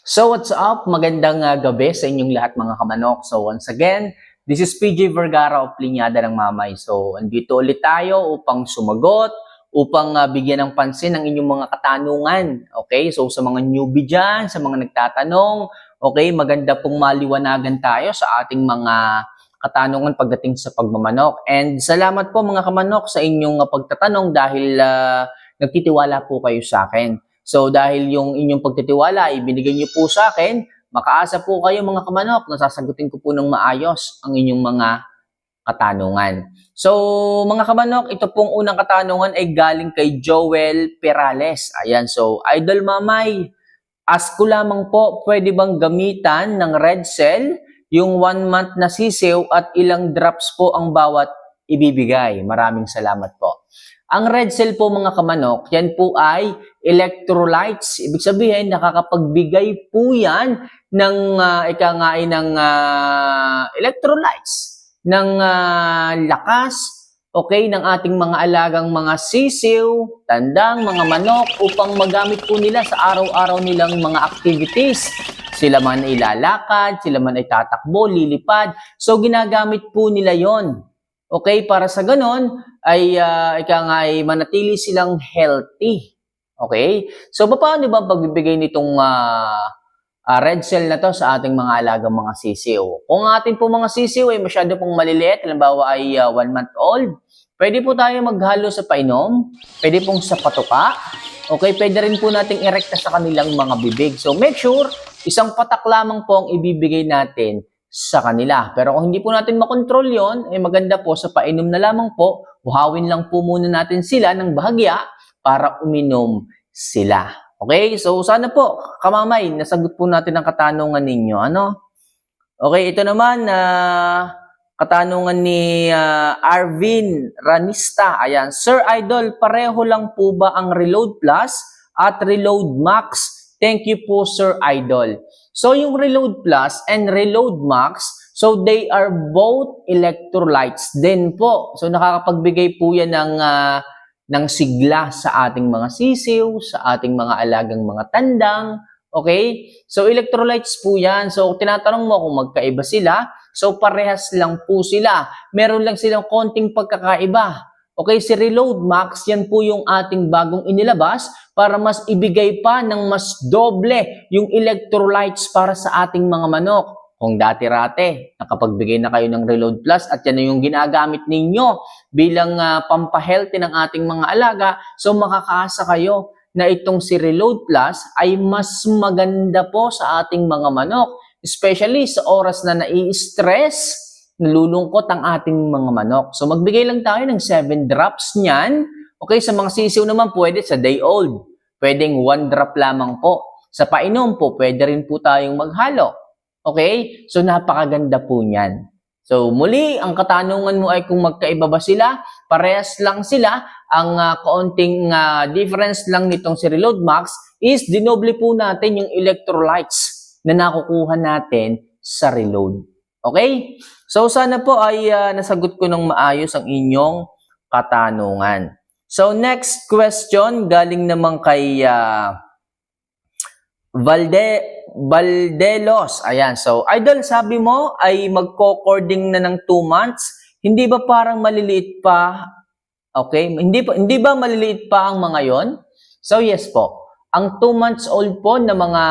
So what's up? Magandang uh, gabi sa inyong lahat mga kamanok. So once again, this is PJ Vergara of Linyada ng Mamay. So andito ulit tayo upang sumagot, upang uh, bigyan ng pansin ang inyong mga katanungan. Okay? So sa mga newbie dyan, sa mga nagtatanong, okay, maganda pong maliwanagan tayo sa ating mga katanungan pagdating sa pagmamanok. And salamat po mga kamanok sa inyong uh, pagtatanong dahil uh, nagtitiwala po kayo sa akin. So dahil yung inyong pagtitiwala, ibinigay niyo po sa akin, makaasa po kayo mga kamanok na sasagutin ko po ng maayos ang inyong mga katanungan. So mga kamanok, ito pong unang katanungan ay galing kay Joel Perales. Ayan, so Idol Mamay, ask ko lamang po, pwede bang gamitan ng red cell yung one month na sisiw at ilang drops po ang bawat ibibigay? Maraming salamat po. Ang red cell po mga kamanok, yan po ay electrolytes. Ibig sabihin, nakakapagbigay po yan ng uh, ika ng uh, electrolytes, ng uh, lakas, okay, ng ating mga alagang mga sisiw, tandang, mga manok, upang magamit po nila sa araw-araw nilang mga activities. Sila man ay lalakad, sila man ay tatakbo, lilipad. So, ginagamit po nila yon Okay, para sa ganon, ay uh, ika nga ay manatili silang healthy. Okay? So, paano ba ang pagbibigay nitong uh, uh, red cell na to sa ating mga alagang mga sisiw? Kung ating po mga sisiw ay masyado pong maliliit, halimbawa ay uh, one month old, pwede po tayo maghalo sa painom, pwede pong sa patuka, okay, pwede rin po nating irekta sa kanilang mga bibig. So, make sure, isang patak lamang po ang ibibigay natin sa kanila. Pero kung hindi po natin makontrol yon, eh maganda po sa painom na lamang po, buhawin lang po muna natin sila ng bahagya para uminom sila. Okay? So sana po, kamamay, nasagot po natin ang katanungan ninyo. Ano? Okay, ito naman na uh, katanungan ni uh, Arvin Ranista. Ayan, Sir Idol, pareho lang po ba ang Reload Plus at Reload Max? Thank you po, Sir Idol. So yung Reload Plus and Reload Max, so they are both electrolytes din po. So nakakapagbigay po yan ng, uh, ng sigla sa ating mga sisiw, sa ating mga alagang mga tandang. Okay? So electrolytes po yan. So tinatanong mo kung magkaiba sila. So parehas lang po sila. Meron lang silang konting pagkakaiba. Okay, si Reload Max, yan po yung ating bagong inilabas para mas ibigay pa ng mas doble yung electrolytes para sa ating mga manok. Kung dati-rate, nakapagbigay na kayo ng Reload Plus at yan na yung ginagamit ninyo bilang uh, pampahealthy ng ating mga alaga, so makakaasa kayo na itong si Reload Plus ay mas maganda po sa ating mga manok. Especially sa oras na nai-stress, nalulungkot ang ating mga manok. So magbigay lang tayo ng 7 drops niyan. Okay, sa mga sisiw naman pwede sa day old. Pwedeng 1 drop lamang po. Sa painom po, pwede rin po tayong maghalo. Okay? So napakaganda po niyan. So muli, ang katanungan mo ay kung magkaiba ba sila, parehas lang sila. Ang uh, kaunting uh, difference lang nitong si Reload Max is dinoble po natin yung electrolytes na nakukuha natin sa Reload. Okay? So sana po ay uh, nasagot ko ng maayos ang inyong katanungan. So next question galing naman kay uh, Valde Valdelos. Ayan. So idol sabi mo ay magko-cording na ng 2 months. Hindi ba parang maliliit pa? Okay? Hindi pa hindi ba maliliit pa ang mga 'yon? So yes po. Ang 2 months old po na mga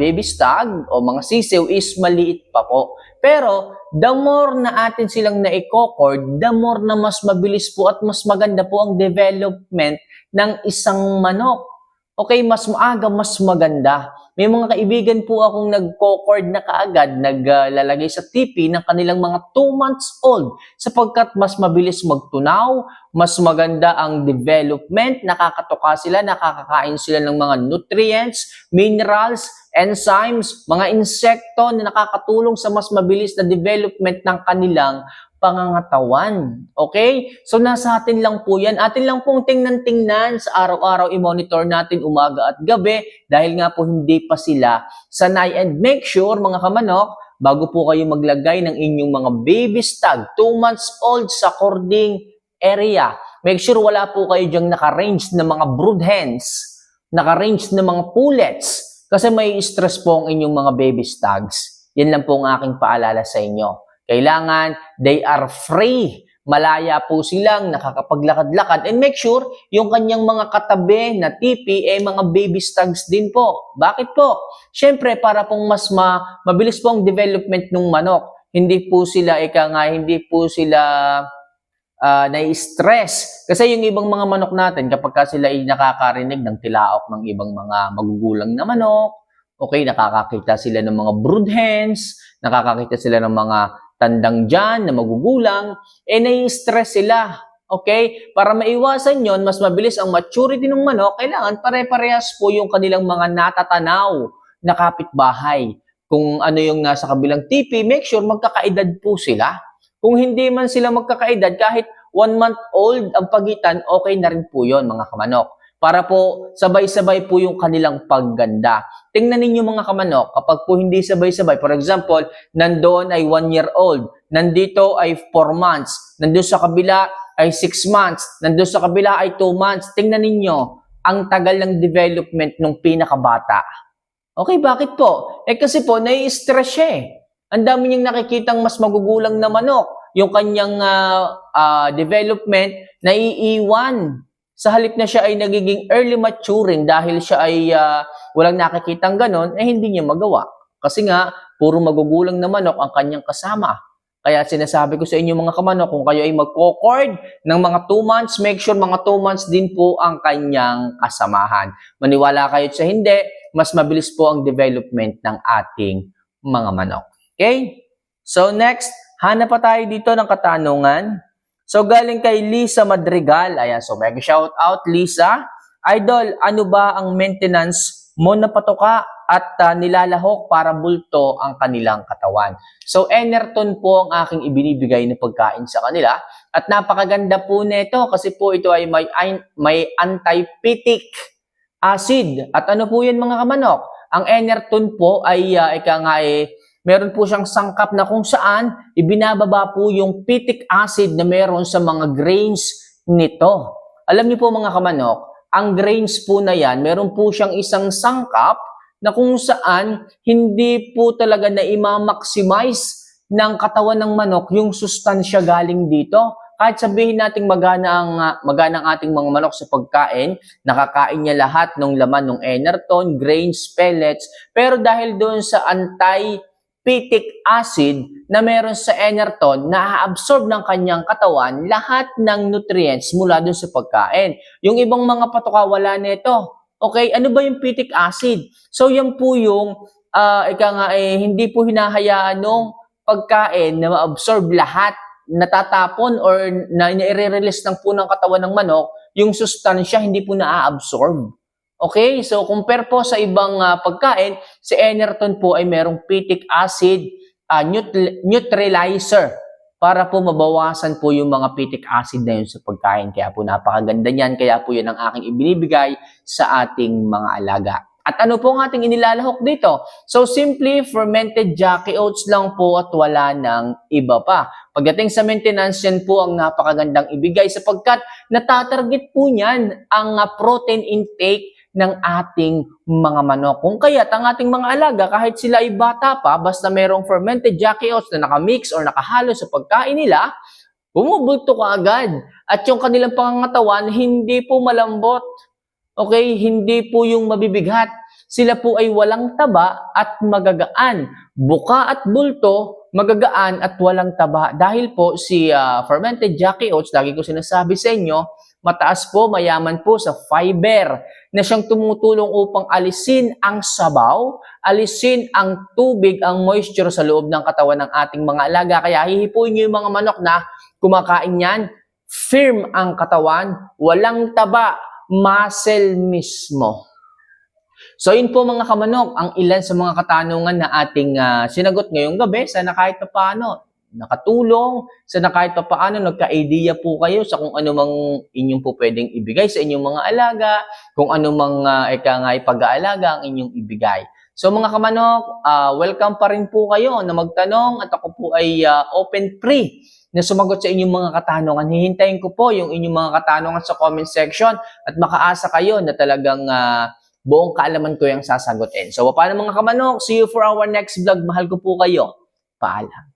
baby stag o mga sisiw is maliit pa po. Pero the more na atin silang na-cord, the more na mas mabilis po at mas maganda po ang development ng isang manok. Okay, mas maaga, mas maganda. May mga kaibigan po akong nag-cord na kaagad, naglalagay sa TV ng kanilang mga 2 months old sapagkat mas mabilis magtunaw, mas maganda ang development, nakakatuka sila, nakakakain sila ng mga nutrients, minerals, enzymes, mga insekto na nakakatulong sa mas mabilis na development ng kanilang pangangatawan. Okay? So nasa atin lang po yan. Atin lang pong tingnan-tingnan sa araw-araw i-monitor natin umaga at gabi dahil nga po hindi pa sila sanay. And make sure mga kamanok, bago po kayo maglagay ng inyong mga baby stag, 2 months old sa cording area, make sure wala po kayo dyang naka-range na mga brood hens, naka-range na mga pullets, Kasi may stress po ang inyong mga baby stags. Yan lang po ang aking paalala sa inyo. Kailangan they are free. Malaya po silang nakakapaglakad-lakad and make sure yung kanyang mga katabi na tipi ay mga baby stags din po. Bakit po? Siyempre, para pong mas ma mabilis po ang development ng manok. Hindi po sila, ika nga, hindi po sila ah, nai-stress. Kasi yung ibang mga manok natin, kapag ka sila ay nakakarinig ng tilaok ng ibang mga magugulang na manok, okay, nakakakita sila ng mga brood hens, nakakakita sila ng mga tandang dyan na magugulang, eh nai-stress sila. Okay? Para maiwasan yon mas mabilis ang maturity ng manok, kailangan pare-parehas po yung kanilang mga natatanaw na kapitbahay. Kung ano yung nasa kabilang tipi, make sure magkakaedad po sila. Kung hindi man sila magkakaedad, kahit one month old ang pagitan, okay na rin po yon mga kamanok. Para po sabay-sabay po yung kanilang pagganda. Tingnan ninyo mga kamanok, kapag po hindi sabay-sabay, for example, nandoon ay one year old, nandito ay four months, nandun sa kabila ay six months, nandun sa kabila ay two months. Tingnan ninyo, ang tagal ng development ng pinakabata. Okay, bakit po? Eh kasi po, nai-stress siya eh. Ang dami niyang nakikitang mas magugulang na manok. Yung kanyang ah, ah, development, naiiwan. Sa halip na siya ay nagiging early maturing dahil siya ay ah, walang nakikitang ganon, eh hindi niya magawa. Kasi nga, puro magugulang na manok ang kanyang kasama. Kaya sinasabi ko sa inyo mga kamanok, kung kayo ay magko-cord ng mga 2 months, make sure mga 2 months din po ang kanyang kasamahan. Maniwala kayo sa hindi, mas mabilis po ang development ng ating mga manok. Okay? So next, hanap pa tayo dito ng katanungan. So galing kay Lisa Madrigal. Ayan, so mega shout out Lisa. Idol, ano ba ang maintenance mo na patuka at ah, nilalahok para bulto ang kanilang katawan? So Enerton po ang aking ibinibigay na pagkain sa kanila at napakaganda po nito kasi po ito ay may may anti-pitic acid. At ano po yan mga kamanok? Ang Enerton po ay uh, ika nga eh, meron po siyang sangkap na kung saan ibinababa po yung pitic acid na meron sa mga grains nito. Alam niyo po mga kamanok, ang grains po na yan, meron po siyang isang sangkap na kung saan hindi po talaga na ima-maximize ng katawan ng manok yung sustansya galing dito. Kahit sabihin nating magana ang, magana ang ating mga manok sa pagkain, nakakain niya lahat ng laman ng enerton, grains, pellets, pero dahil doon sa anti pitic acid na meron sa enerton na absorb ng kanyang katawan lahat ng nutrients mula dun sa pagkain. Yung ibang mga patuka wala nito. Okay, ano ba yung pitic acid? So yan po yung ah, ika nga eh, hindi po hinahayaan nung pagkain na ma-absorb lahat natatapon or na nire-release lang po ng katawan ng manok, yung sustansya hindi po na-absorb. Okay, so compare po sa ibang ah, pagkain, si Enerton po ay merong pitic acid ah, neut- neutralizer para po mabawasan po yung mga pitic acid na yun sa pagkain. Kaya po napakaganda niyan, kaya po yun ang aking ibinibigay sa ating mga alaga. At ano po ang ating inilalahok dito? So simply fermented jackie oats lang po at wala ng iba pa. Pagdating sa maintenance, yan po ang napakagandang ibigay sapagkat natatarget po niyan ang ah, protein intake ng ating mga manok. Kung kaya't ang ating mga alaga, kahit sila ay bata pa, basta merong fermented jackie oats na nakamix or nakahalo sa pagkain nila, bumubulto ka agad. At yung kanilang pangangatawan, hindi po malambot. Okay? Hindi po yung mabibigat. Sila po ay walang taba at magagaan. Buka at bulto, magagaan at walang taba. Dahil po si ah, fermented jackie oats, lagi ko sinasabi sa inyo, mataas po, mayaman po sa fiber na siyang tumutulong upang alisin ang sabaw, alisin ang tubig, ang moisture sa loob ng katawan ng ating mga alaga. Kaya hihipuin niyo yung mga manok na kumakain yan, firm ang katawan, walang taba, muscle mismo. So yun po mga kamanok, ang ilan sa mga katanungan na ating ah, sinagot ngayong gabi. Sana kahit pa paano nakatulong, sana kahit pa paano nagka-idea po kayo sa kung ano mang inyong po pwedeng ibigay sa inyong mga alaga, kung ano mang uh, ika nga ipag-aalaga ang inyong ibigay. So mga kamanok, ah, welcome pa rin po kayo na magtanong at ako po ay ah, open free na sumagot sa inyong mga katanungan. Hihintayin ko po yung inyong mga katanungan sa comment section at makaasa kayo na talagang ah, buong kaalaman ko yung sasagutin. So, paano mga kamanok? See you for our next vlog. Mahal ko po kayo. Paalam.